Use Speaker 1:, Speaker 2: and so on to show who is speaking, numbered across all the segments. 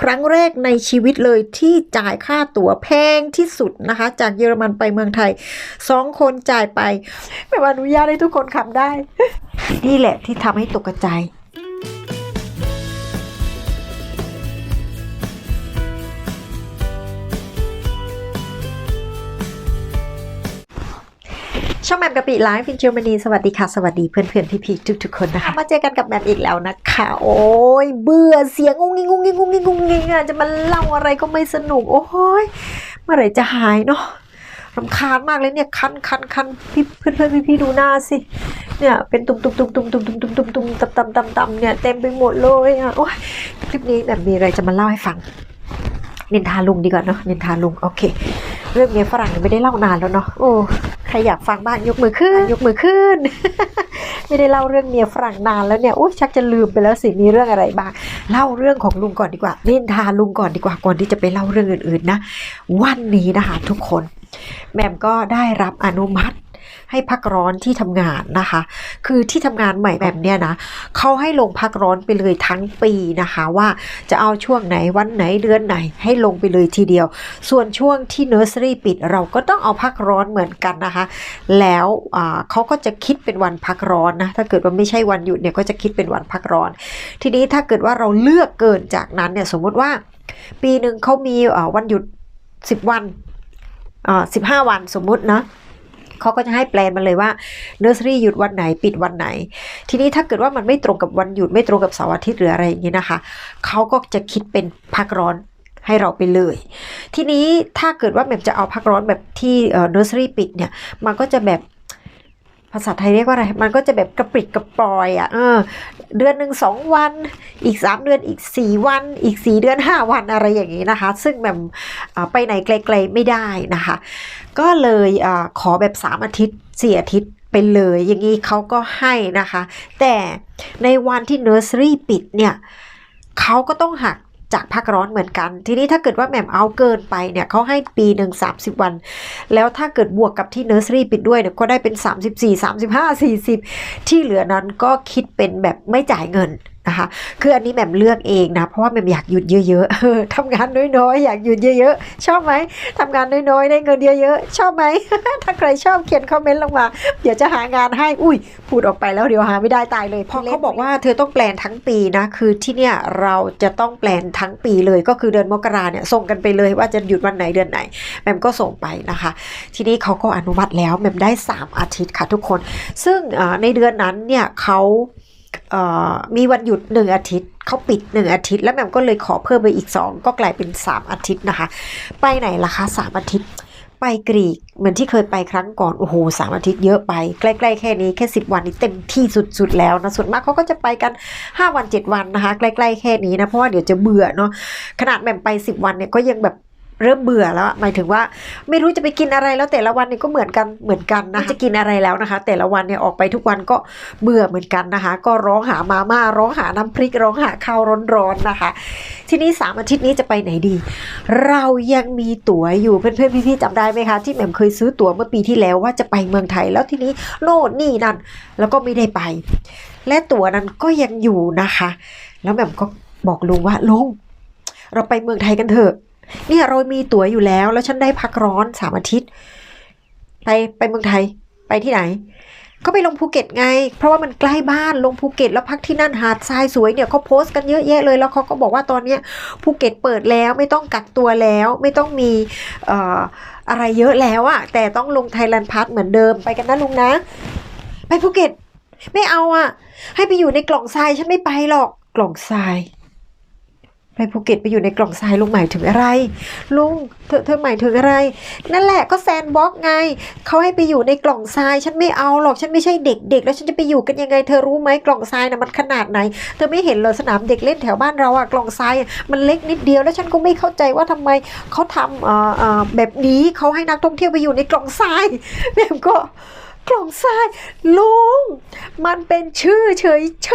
Speaker 1: ครั้งแรกในชีวิตเลยที่จ่ายค่าตั๋วแพงที่สุดนะคะ จากเยอรมันไปเมืองไทยสองคนจ่ายไปไม่อนุญาตให้ทุกคนขับได้ นี่แหละที่ทำให้ตกใจ ช่องแมมกะปิไลฟ์ฟินเจอร์มนีสวัสดีค่ะ สวัสดีเพื่อนเพื่อนพี่พี่ทุกทุกคนนะคะ มาเจอกันกับแมมอีกแล้วนะคะ โอ้ยเบื่อเสียงงุ้งงิงงุ้งงิงงุ้งงิงงุ้งงิงอะจะมาเล่าอะไรก็ไม่สนุก โอ้ยเมื่อไหร่จะหายเนาะรำคาญมากเลยเนี่ยคันคันคันพี่เพื่อนเพื่อนพี่พี่ดูหน้าสิเนี่ยเป็นตุ่มตุ่มตุ่มตุ่มตุ่มตุ่มตุ่มตุ่มตุ่มตำตำตำตำเนี่ยเต็มไปหมดเลยอะโอ้ยคลิปนี้แบบมีอะไรจะมาเล่าให้ฟัง นินทาลุงดีกว่าเนาะนินทาลุงโอเค เรื่องเมียฝรั่งไม่ได้เล่านานแล้วเนาะโอ้ใครอยากฟังบ้างยกมือขึ้น ยกมือขึ้น ไม่ได้เล่าเรื่องเมียฝรั่งนานแล้วเนี่ยโอ้ชักจะลืมไปแล้วสิมีเรื่องอะไรบ้างเล่าเรื่องของลุงก่อนดีกว่านินทาลุงก่อนดีกว่าก่อนที่จะไปเล่าเรื่องอื่นๆนะ วันนี้นะคะทุกคนแหม่มก็ได้รับอนุมัติ ให้พักร้อนที่ทำงานนะคะ คือที่ทำงานใหม่แบบเนี้ยนะเขาให้ลงพักร้อนไปเลยทั้งปีนะคะ ว่าจะเอาช่วงไหนวันไหนเดือนไหน ให้ลงไปเลยทีเดียว ส่วนช่วงที่เนอร์เซอรี่ปิดเราก็ต้องเอาพักร้อนเหมือนกันนะคะ แล้วเขาก็จะคิดเป็นวันพักร้อนนะถ้าเกิดว่าไม่ใช่วันหยุดเนี่ยก็จะคิดเป็นวันพักร้อน ทีนี้ถ้าเกิดว่าเราเลือกเกินจากนั้นเนี่ยสมมติว่าปีหนึ่งเขามีวันหยุด 10 วันอ่าสิบห้าวันสมมุตินะ เขาก็จะให้แปลนมาเลยว่าเนอร์สรี่หยุดวันไหนปิดวันไหน ทีนี้ถ้าเกิดว่ามันไม่ตรงกับวันหยุดไม่ตรงกับเสาร์อาทิตย์หรืออะไรอย่างนี้นะคะเขาก็จะคิดเป็นพักร้อนให้เราไปเลย ทีนี้ถ้าเกิดว่าแบบจะเอาพักร้อนแบบที่เนอร์สรี่ปิดเนี่ยมันก็จะแบบ ภาษาไทยเรียกว่าอะไร มันก็จะแบบกระปริดกระปรอยอะ่ะ เออ เดือนหนึ่งสองวัน อีกสามเดือนอีกสี่วัน อีกสี่เดือนห้าวันอะไรอย่างนี้นะคะ ซึ่งแหม่มอ่าไปไหนไกลๆไม่ได้นะคะ ก็เลยอขอแบบ3อาทิตย์4อาทิตย์ไปเลย อย่างนี้เขาก็ให้นะคะ แต่ในวันที่เนอร์เซอรี่ปิดเนี่ยเขาก็ต้องหัก จากพักร้อนเหมือนกัน ทีนี้ถ้าเกิดว่าแหม่มเอาเกินไปเนี่ยเขาให้ปีหนึ่งสาสิบวัน แล้วถ้าเกิดบวกกับที่เนอร์สรี่ปิดด้วยเนี่ยก็ได้เป็น 34 35 40 ที่เหลือนั้นก็คิดเป็นแบบไม่จ่ายเงิน นะคะ คืออันนี้แหม่มเลือกเองนะ เพราะว่าแหม่มอยากหยุดเยอะๆเออทำงานน้อยๆ อยากหยุดเยอะๆ ชอบไหมทำงานน้อยๆ ได้เงินเยอะๆ ชอบไหม ถ้าใครชอบเขียนคอมเมนต์ลงมา เดี๋ยวจะหางานให้ อุ้ย พูดออกไปแล้วเดี๋ยวหาไม่ได้ตายเลยเพราะเขาบอกว่าเธอต้องแปลนทั้งปีนะ คือที่เนี่ยเราจะต้องแปลนทั้งปีเลยก็คือเดือนมกราเนี่ยส่งกันไปเลยว่าจะหยุดวันไหนเดือนไหนแหม่มก็ส่งไปนะคะ ทีนี้เขาก็อนุมัติแล้วแหม่มได้ 3 อาทิตย์ค่ะทุกคน ซึ่งอ่าในเดือนนั้นเนี่ยเขาเอ่อ มีวันหยุด1อาทิตย์เขาปิด1อาทิตย์ แล้วแหม่มก็เลยขอเพิ่มไปอีก2ก็กลายเป็น3อาทิตย์นะคะ ไปไหนล่ะคะ3อาทิตย์ไปกรีกเหมือนที่เคยไปครั้งก่อน โอ้โหสามอาทิตย์เยอะไป ใกล้ๆแค่นี้แค่ 10 วันนี้เต็มที่สุดๆแล้วนะส่วนมากเขาก็จะไปกัน 5 วัน 7 วันนะคะ ใกล้ๆแค่นี้นะ เพราะว่าเดี๋ยวจะเบื่อเนาะขนาดแหม่มไป 10 วันเนี่ยก็ยังแบบ เริ่มเบื่อแล้วหมายถึงว่าไม่รู้จะไปกินอะไรแล้วแต่ละวันเนี่ยก็เหมือนกันเหมือนกันนะจะกินอะไรแล้วนะคะ แต่ละวันเนี่ยออกไปทุกวันก็เบื่อเหมือนกันนะคะ ก็ร้องหามาม่าร้องหาน้ำพริกร้องหาข้าวร้อนๆนะคะ ทีนี้สามอาทิตย์นี้จะไปไหนดี เรายังมีตั๋วอยู่เพื่อนๆพี่ๆจำได้ไหมคะ ที่แหม่มเคยซื้อตั๋วเมื่อปีที่แล้วว่าจะไปเมืองไทยแล้วทีนี้โน่นนี่นั่นแล้วก็ไม่ได้ไป และตั๋วนั้นก็ยังอยู่นะคะ แล้วแหม่มก็บอกลุงว่าลุงเราไปเมืองไทยกันเถอะ เนี่ยเรามีตั๋วอยู่แล้ว แล้วฉันได้พักร้อนสามอาทิตย์ ไปไปเมืองไทยไปที่ไหน ก็ไปลงภูเก็ตไง เพราะว่ามันใกล้บ้านลงภูเก็ตแล้วพักที่นั่นหาดทรายสวยเนี่ยเขาโพสต์กันเยอะแยะเลย แล้วเขาก็บอกว่าตอนเนี้ภูเก็ตเปิดแล้วไม่ต้องกักตัวแล้ว ไม่ต้องมีเอ่ออะไรเยอะแล้วอะแต่ต้องลงไทยแลนด์พาร์ทเหมือนเดิมไปกันนะลุงนะ ไปภูเก็ตไม่เอาอะให้ไปอยู่ในกล่องทรายฉันไม่ไปหรอกกล่องทราย ไปภูเก็ตไปอยู่ในกล่องทรายลุงหมายถึงอะไร ลุงเธอเธอหมายถึงอะไร นั่นแหละก็แซนบ็อกไงเขาให้ไปอยู่ในกล่องทราย ฉันไม่เอาหรอกฉันไม่ใช่เด็ก ๆ แล้วฉันจะไปอยู่กันยังไง เธอรู้ไหมกล่องทรายนะมันขนาดไหน เธอไม่เห็นเหรอสนามเด็กเล่นแถวบ้านเราอะกล่องทรายมันเล็กนิดเดียวแล้วฉันก็ไม่เข้าใจว่าทำไมเขาทำแบบนี้เขาให้นักท่องเที่ยวไปอยู่ในกล่องทรายแม่ก็ กล่องทรายลุง มันเป็นชื่อเฉยเฉ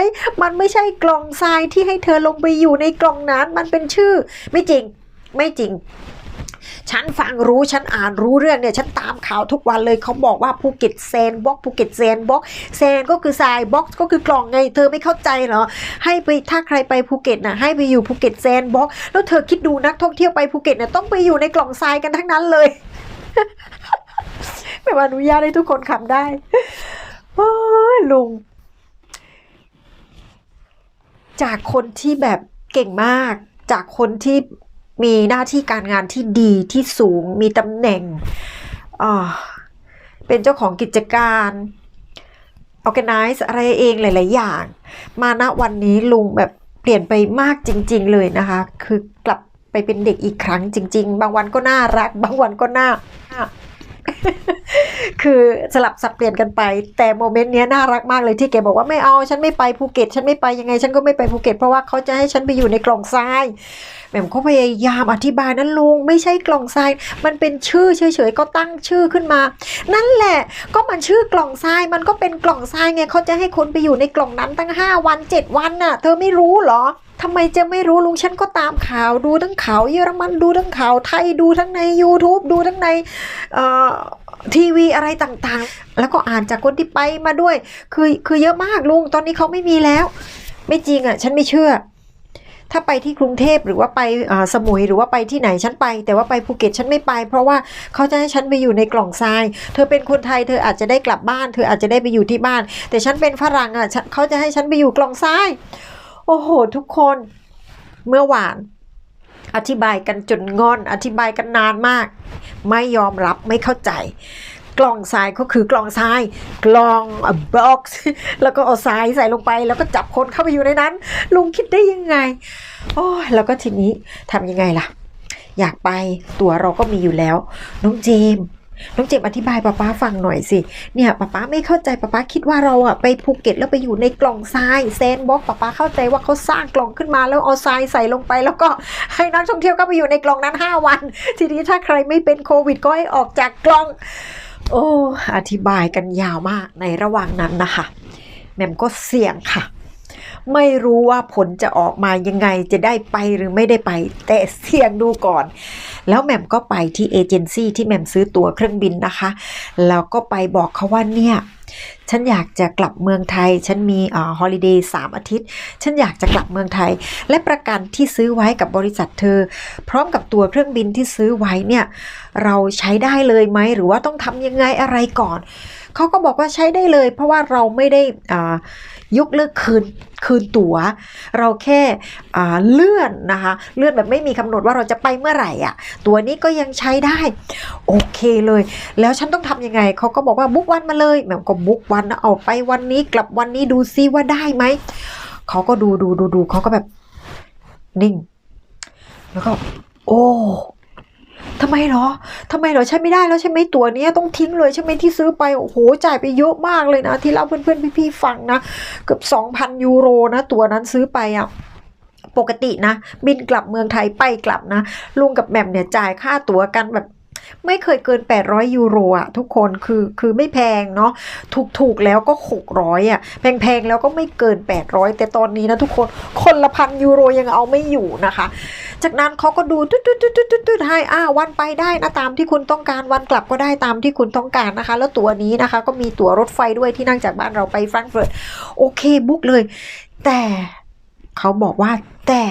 Speaker 1: ยมันไม่ใช่กล่องทรายที่ให้เธอลงไปอยู่ในกล่องนั้น มันเป็นชื่อ ไม่จริง ไม่จริงฉันฟังรู้ฉันอ่านรู้เรื่องเนี่ย ฉันตามข่าวทุกวันเลยเขาบอกว่าภูเก็ตแซนบ็อกภูเก็ตแซนบ็อกแซนก็คือทรายบ็อกก็คือกล่องไง เธอไม่เข้าใจเหรอ ให้ไปถ้าใครไปภูเก็ตนะให้ไปอยู่ภูเก็ตแซนบ็อกแล้วเธอคิดดูนักท่องเที่ยวไปภูเก็ตเนี่ยต้องไปอยู่ในกล่องทรายกันทั้งนั้นเลย ไม่ว่าอนุญาตให้ทุกคนขับได้โอ้ลุง จากคนที่แบบเก่งมาก จากคนที่มีหน้าที่การงานที่ดีที่สูง มีตำแหน่งเป็นเจ้าของกิจการ organize อะไรเองหลาย ๆ อย่าง มาณวันนี้ลุงแบบเปลี่ยนไปมากจริง ๆ เลยนะคะ คือกลับไปเป็นเด็กอีกครั้งจริง ๆ บางวันก็น่ารัก บางวันก็น่า คือสลับสับเปลี่ยนกันไป แต่โมเมนต์เนี้ยน่ารักมากเลยที่แกบอกว่าไม่เอาฉันไม่ไปภูเก็ต ฉันไม่ไปยังไง ฉันก็ไม่ไปภูเก็ตเพราะว่าเขาจะให้ฉันไปอยู่ในกล่องทรายแหม่มเขาพยายามอธิบายนั้นลุงไม่ใช่กล่องทราย มันเป็นชื่อเฉยๆก็ตั้งชื่อขึ้นมา นั่นแหละ ก็มันชื่อกล่องทรายมันก็เป็นกล่องทรายไงเขาจะให้คนไปอยู่ในกล่องนั้นตั้ง 5 วัน 7 วันน่ะ เธอไม่รู้เหรอ ทำไมจะไม่รู้ลุงฉันก็ตามข่าวดูทั้งข่าวเยอรมันดูทั้งข่าวไทยดูทั้งใน YouTube ดูทั้งในทีวีอะไรต่างๆ แล้วก็อ่านจากคนที่ไปมาด้วย คือคือเยอะมากลุงตอนนี้เขาไม่มีแล้ว ไม่จริงอะ ฉันไม่เชื่อ ถ้าไปที่กรุงเทพหรือว่าไปสมุยหรือว่าไปที่ไหนฉันไป แต่ว่าไปภูเก็ตฉันไม่ไป เพราะว่าเขาจะให้ฉันไปอยู่ในกล่องทราย เธอเป็นคนไทยเธออาจจะได้กลับบ้าน เธออาจจะได้ไปอยู่ที่บ้าน แต่ฉันเป็นฝรั่งอะเขาจะให้ฉันไปอยู่กล่องทราย อ้โห ทุกคนเมื่อวาน อธิบายกันจนงอน อธิบายกันนานมาก ไม่ยอมรับไม่เข้าใจ กล่องทรายก็คือกล่องทราย กล่องบ็อกซ์แล้วก็เอาทรายใส่ลงไป แล้วก็จับคนเข้าไปอยู่ในนั้น ลุงคิดได้ยังไงโอ้แล้วก็ทีนี้ทำยังไงล่ะ อยากไปตัวเราก็มีอยู่แล้ว น้องเจมส์ น้องเจมอธิบายป้าป้าฟังหน่อยสิ เนี่ยป้าป้าไม่เข้าใจป้าป้าคิดว่าเราอะไปภูเก็ตแล้วไปอยู่ในกล่องทรายแซนบ็อกป้าป้าเข้าใจว่าเขาสร้างกล่องขึ้นมาแล้วเอาทรายใส่ลงไป แล้วก็ให้นักท่องเที่ยวก็ไปอยู่ในกล่องนั้น 5 วัน ทีนี้ถ้าใครไม่เป็นโควิดก็ให้ออกจากกล่อง โอ้อธิบายกันยาวมากในระหว่างนั้นนะคะแหม่มก็เสี่ยงค่ะ ไม่รู้ว่าผลจะออกมายังไงจะได้ไปหรือไม่ได้ไป แต่เสี่ยงดูก่อน แล้วแหม่มก็ไปที่เอเจนซี่ที่แหม่มซื้อตั๋วเครื่องบินนะคะ แล้วก็ไปบอกเขาว่าเนี่ยฉันอยากจะกลับเมืองไทย ฉันมีอ่าฮอลิเดย์สามอาทิตย์ ฉันอยากจะกลับเมืองไทย และประกันที่ซื้อไว้กับบริษัทเธอ พร้อมกับตัวเครื่องบินที่ซื้อไว้เนี่ย เราใช้ได้เลยไหม หรือว่าต้องทำยังไงอะไรก่อน เขาก็บอกว่าใช้ได้เลย เพราะว่าเราไม่ได้ยกเลิกคืนคืนตั๋ว เราแค่เลื่อนนะคะเลื่อนแบบไม่มีกำหนดว่าเราจะไปเมื่อไหร่อะตัวนี้ก็ยังใช้ได้ โอเคเลย แล้วฉันต้องทำยังไงเขาก็บอกว่าบุ๊กวันมาเลยแหม่มก็บุ๊กวันนะเอาไปวันนี้กลับวันนี้ดูซิว่าได้ไหมเขาก็ดูดูดูดูเขาก็แบบนิ่ง แล้วก็ โอ้ ทำไมเหรอทำไมเหรอใช้ไม่ได้แล้วใช่ไหมตัวเนี้ยต้องทิ้งเลยใช่ไหมที่ซื้อไปโอ้โหจ่ายไปเยอะมากเลยนะ ที่เล่าเพื่อนๆพี่ๆฟังนะ เกือบ 2,000 ยูโรนะ ตัวนั้นซื้อไปอะปกตินะ บินกลับเมืองไทยไปกลับนะ ลุงกับแหม่มเนี่ยจ่ายค่าตั๋วกันแบบ ไม่เคยเกิน 800 ยูโรอะทุกคนคือคือไม่แพงเนาะถูกถูกแล้วก็ 600อะแพงแพงแล้วก็ไม่เกิน 800 แต่ตอนนี้นะทุกคนคนละพันยูโรยังเอาไม่อยู่นะคะ จากนั้นเขาก็ดูตุ๊ดตุ๊ดตุ๊ดตุ๊ดตุ๊ดตุ๊ดให้อ่าวันไปได้นะตามที่คุณต้องการวันกลับก็ได้ตามที่คุณต้องการนะคะ แล้วตั๋วนี้นะคะ ก็มีตั๋วรถไฟด้วยที่นั่งจากบ้านเราไปแฟรงก์เฟิร์ตโอเคบุ๊กเลย แต่เขาบอกว่าแต่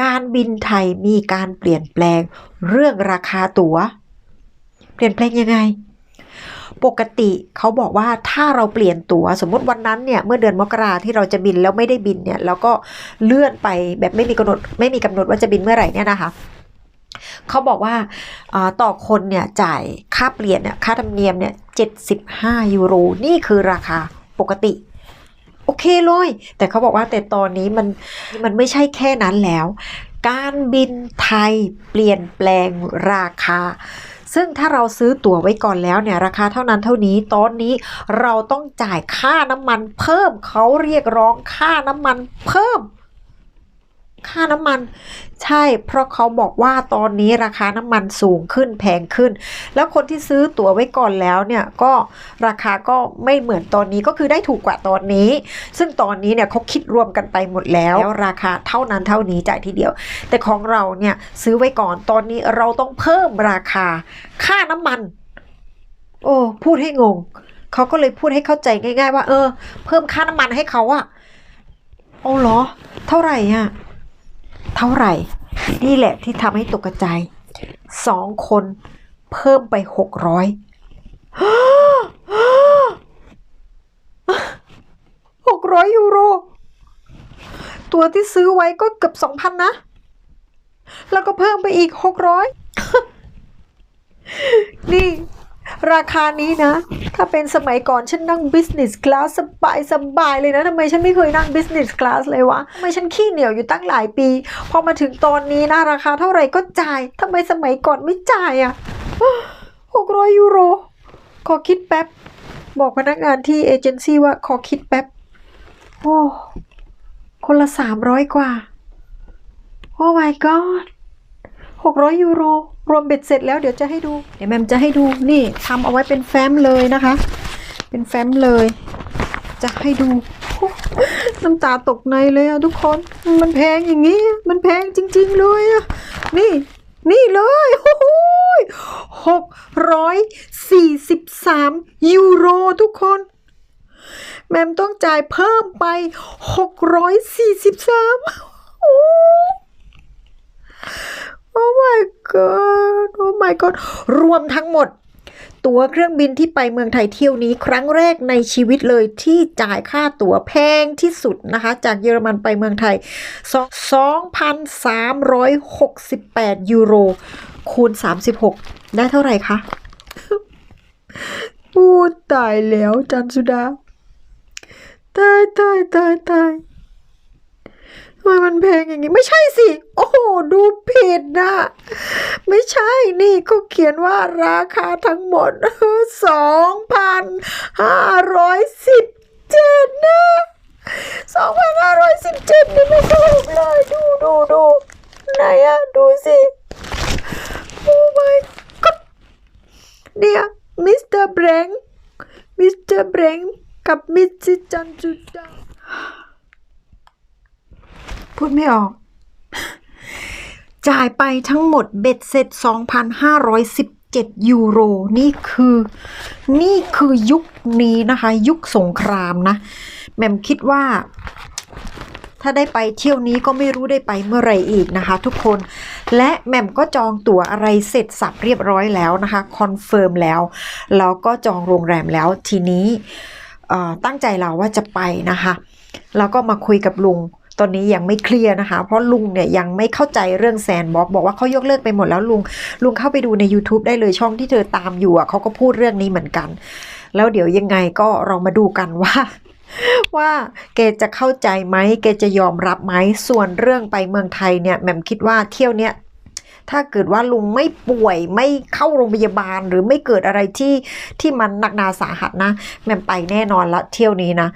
Speaker 1: การบินไทยมีการเปลี่ยนแปลงเรื่องราคาตั๋ว เปลี่ยนแปลงยังไง ปกติเขาบอกว่าถ้าเราเปลี่ยนตั๋ว สมมติวันนั้นเนี่ยเมื่อเดือนมกราที่เราจะบินแล้วไม่ได้บินเนี่ยแล้วก็เลื่อนไปแบบไม่มีกำหนดไม่มีกำหนดว่าจะบินเมื่อไหร่เนี่ยนะคะเขาบอกว่าต่อคนเนี่ยจ่ายค่าเปลี่ยนเนี่ยค่าธรรมเนียมเนี่ย75 ยูโร นี่คือราคาปกติ อเคเลย แต่เขาบอกว่าแต่ตอนนี้มันมันไม่ใช่แค่นั้นแล้ว การบินไทยเปลี่ยนแปลงราคา ซึ่งถ้าเราซื้อตั๋วไว้ก่อนแล้วเนี่ยราคาเท่านั้นเท่านี้ตอนนี้เราต้องจ่ายค่าน้ำมันเพิ่มเขาเรียกร้องค่าน้ำมันเพิ่ม ค่าน้ำมัน ใช่ เพราะเขาบอกว่าตอนนี้ราคาน้ำมันสูงขึ้นแพงขึ้น แล้วคนที่ซื้อตั๋วไว้ก่อนแล้วเนี่ยก็ราคาก็ไม่เหมือนตอนนี้ก็คือได้ถูกกว่าตอนนี้ ซึ่งตอนนี้เนี่ยเขาคิดรวมกันไปหมดแล้วแล้วราคาเท่านั้นเท่านี้จ่ายทีเดียว แต่ของเราเนี่ยซื้อไว้ก่อนตอนนี้เราต้องเพิ่มราคาค่าน้ำมัน โอ้พูดให้งงเขาก็เลยพูดให้เข้าใจง่าย ๆ ว่า เออ เพิ่มค่าน้ำมันให้เขาอะโอ้เหรอ เท่าไหร่อะ เท่าไหร่ นี่แหละที่ทำให้ตกใจสองคนเพิ่มไปหกร้อยหกร้อยยูโร ตัวที่ซื้อไว้ก็เกือบสองพันนะ แล้วก็เพิ่มไปอีกหกร้อย ราคานี้นะ ถ้าเป็นสมัยก่อนฉันนั่ง business class สบายสบายเลยนะทำไมฉันไม่เคยนั่ง business class เลยวะทำไมฉันขี้เหนียวอยู่ตั้งหลายปี พอมาถึงตอนนี้นะราคาเท่าไหร่ก็จ่ายทำไมสมัยก่อนไม่จ่ายอะ่ะหกร้อยยูโร ขอคิดแป๊บ บอกพนักงานที่เอเจนซี่ว่าขอคิดแป๊บ โอ้ คนละสามร้อยกว่า โอ้ my god หกร้อยยูโร รวมเบ็ดเสร็จแล้วเดี๋ยวจะให้ดู เดี๋ยวแมมจะให้ดูนี่ทำเอาไว้เป็นแฟ้มเลยนะคะ เป็นแฟ้มเลย จะให้ดู น้ำตาตกในเลยอะทุกคน มันแพงอย่างนี้ มันแพงจริง ๆ เลยอะนี่นี่เลยโอ้โหหกร้อยสี่สิบสามยูโรทุกคน แมมต้องจ่ายเพิ่มไปหกร้อยสี่สิบสามโอ้ โอ้ my god โอ้ my god รวมทั้งหมด ตั๋วเครื่องบินที่ไปเมืองไทยเที่ยวนี้ครั้งแรกในชีวิตเลยที่จ่ายค่าตั๋วแพงที่สุดนะคะ จากเยอรมันไปเมืองไทย 2,368 ยูโร คูณ 36 ได้เท่าไหร่คะพูดตายแล้วจันสุดา ตายตายตายตาย ทำไมมันแพงอย่างนี้ไม่ใช่สิ โอ้โห ดูผิดนะ ไม่ใช่นี่เขาเขียนว่าราคาทั้งหมดสองพันห้าร้อยสิบเจ็ดนะสองพันห้าร้อยสิบเจ็ดนี่ไม่ถูกเลยดูดูดูไหนอะดูสิโอ้ my god เนี่ยมิสเตอร์แบงค์มิสเตอร์แบงค์กับมิสซิจันจุดา พูดไม่ออก จ่ายไปทั้งหมดเบ็ดเสร็จ 2,517 ยูโร นี่คือ นี่คือยุคนี้นะคะ ยุคสงครามนะ แหม่มคิดว่าถ้าได้ไปเที่ยวนี้ก็ไม่รู้ได้ไปเมื่อไหร่อีกนะคะทุกคน และแหม่มก็จองตั๋วอะไรเสร็จสับเรียบร้อยแล้วนะคะคอนเฟิร์มแล้ว แล้วก็จองโรงแรมแล้วทีนี้ตั้งใจเราว่าจะไปนะคะ แล้วก็มาคุยกับลุง ตอนนี้ยังไม่เคลียร์นะคะ เพราะลุงเนี่ยยังไม่เข้าใจเรื่องแซนบ็อกบอกว่าเขายกเลิกไปหมดแล้วลุง ลุงเข้าไปดูใน YouTube ได้เลยช่องที่เธอตามอยู่อะเขาก็พูดเรื่องนี้เหมือนกัน แล้วเดี๋ยวยังไงก็เรามาดูกันว่าว่าเกจะเข้าใจไหมเกจะยอมรับไหมส่วนเรื่องไปเมืองไทยเนี่ยแหม่มคิดว่าเที่ยวเนี้ย ถ้าเกิดว่าลุงไม่ป่วยไม่เข้าโรงพยาบาลหรือไม่เกิดอะไรที่ที่มันหนักหนาสาหัสนะแม่มไปแน่นอนละเที่ยวนี้นะ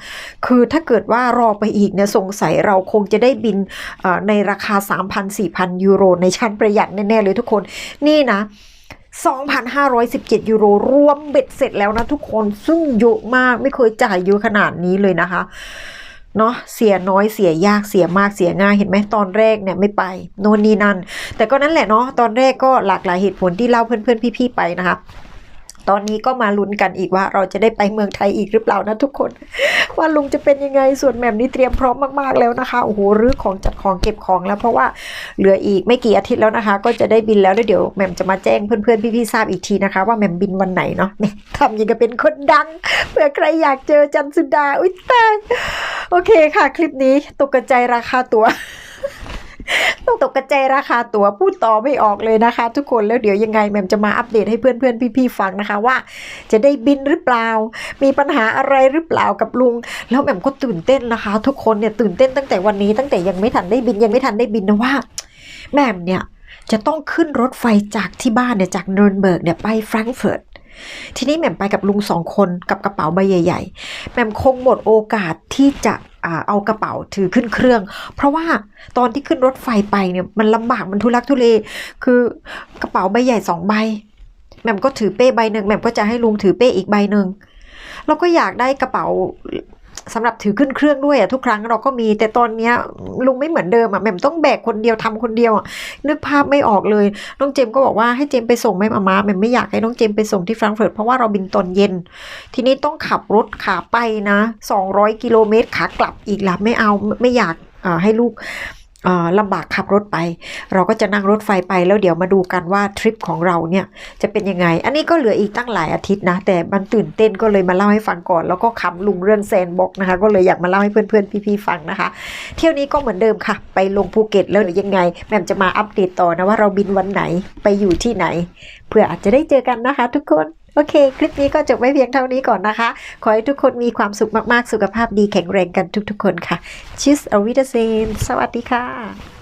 Speaker 1: คือถ้าเกิดว่ารอไปอีกเนี่ยสงสัยเราคงจะได้บินเอ่อในราคา 3,000-4,000 ยูโร ในชั้นประหยัดแน่ ๆ เลยทุกคนนี่นะ2,517 ยูโร รวมเบ็ดเสร็จแล้วนะทุกคน ซึ่งเยอะมากไม่เคยจ่ายเยอะขนาดนี้เลยนะคะ เนาะเสียน้อยเสียยากเสียมากเสียง่ายเห็นไหมตอนแรกเนี่ยไม่ไปโน่นนี่นั่นแต่ก็นั่นแหละเนาะตอนแรกก็หลากหลายเหตุผลที่เล่าเพื่อนๆพี่ๆไปนะคะ ตอนนี้ก็มาลุ้นกันอีกว่าเราจะได้ไปเมืองไทยอีกหรือเปล่านะทุกคน ว่าลุงจะเป็นยังไงส่วนแหม่มนี่เตรียมพร้อมมาก ๆ แล้วนะคะโอ้โหรื้อของจัดของเก็บของแล้วเพราะว่าเหลืออีกไม่กี่อาทิตย์แล้วนะคะ ก็จะได้บินแล้วเดี๋ยวแหม่มจะมาแจ้งเพื่อนๆพี่ๆทราบอีกทีนะคะ ว่าแหม่มบินวันไหนเนาะทำยังกับเป็นคนดังเผื่อใครอยากเจอจันสุดาอุ้ยตายโอเคค่ะ คลิปนี้ตกกระจราคาตั๋ว ต้องตกกระจายราคาตั๋วพูดต่อไม่ออกเลยนะคะ ทุกคนแล้วเดี๋ยวยังไงแมมจะมาอัปเดตให้เพื่อนๆพี่ๆฟังนะคะว่า จะได้บินหรือเปล่า มีปัญหาอะไรหรือเปล่ากับลุง แล้วแมมก็ตื่นเต้นนะคะ ทุกคนเนี่ยตื่นเต้นตั้งแต่วันนี้ตั้งแต่ยังไม่ทันได้บินยังไม่ทันได้บินนะว่าแมมเนี่ยจะต้องขึ้นรถไฟจากที่บ้านเนี่ยจากเนิร์นเบิร์กเนี่ยไปแฟรงก์เฟิร์ต ทีนี้แหม่มไปกับลุงสองคนกับกระเป๋าใบใหญ่ ๆแหม่มคงหมดโอกาสที่จะเอากระเป๋าถือขึ้นเครื่อง เพราะว่าตอนที่ขึ้นรถไฟไปเนี่ยมันลำบากมันทุลักทุเล คือกระเป๋าใบใหญ่สองใบแหม่มก็ถือเป้ใบหนึ่งแหม่มก็จะให้ลุงถือเป้อีกใบหนึ่งเราก็อยากได้กระเป๋า สำหรับถือขึ้นเครื่องด้วยอะทุกครั้งเราก็มีแต่ตอนเนี้ยลุงไม่เหมือนเดิมอะแหม่มต้องแบกคนเดียวทำคนเดียวอะนึกภาพไม่ออกเลย น้องเจมก็บอกว่าให้เจมไปส่งแม่มามาแหม่มไม่อยากให้น้องเจมไปส่งที่แฟรงก์เฟิร์ตเพราะว่าเราบินตอนเย็น ทีนี้ต้องขับรถขาไปนะ 200 กิโลเมตรขากลับอีกละไม่เอาไม่อยากให้ลูก ลำบากขับรถไป เราก็จะนั่งรถไฟไปแล้วเดี๋ยวมาดูกันว่าทริปของเราเนี่ยจะเป็นยังไง อันนี้ก็เหลืออีกตั้งหลายอาทิตย์นะ แต่มันตื่นเต้นก็เลยมาเล่าให้ฟังก่อน แล้วก็คำลุงเรื่องแซนบ็อกนะคะ ก็เลยอยากมาเล่าให้เพื่อนๆพี่ๆฟังนะคะ เที่ยวนี้ก็เหมือนเดิมค่ะ ไปลงภูเก็ตแล้วหรือยังไงแหม่มจะมาอัปเดตต่อนะว่าเราบินวันไหนไปอยู่ที่ไหน เพื่ออาจจะได้เจอกันนะคะ ทุกคน โอเค คลิปนี้ก็จบไว้เพียงเท่านี้ก่อนนะคะ ขอให้ทุกคนมีความสุขมากๆ สุขภาพดีแข็งแรงกันทุกๆคนค่ะชิสอวิดเซนสวัสดีค่ะ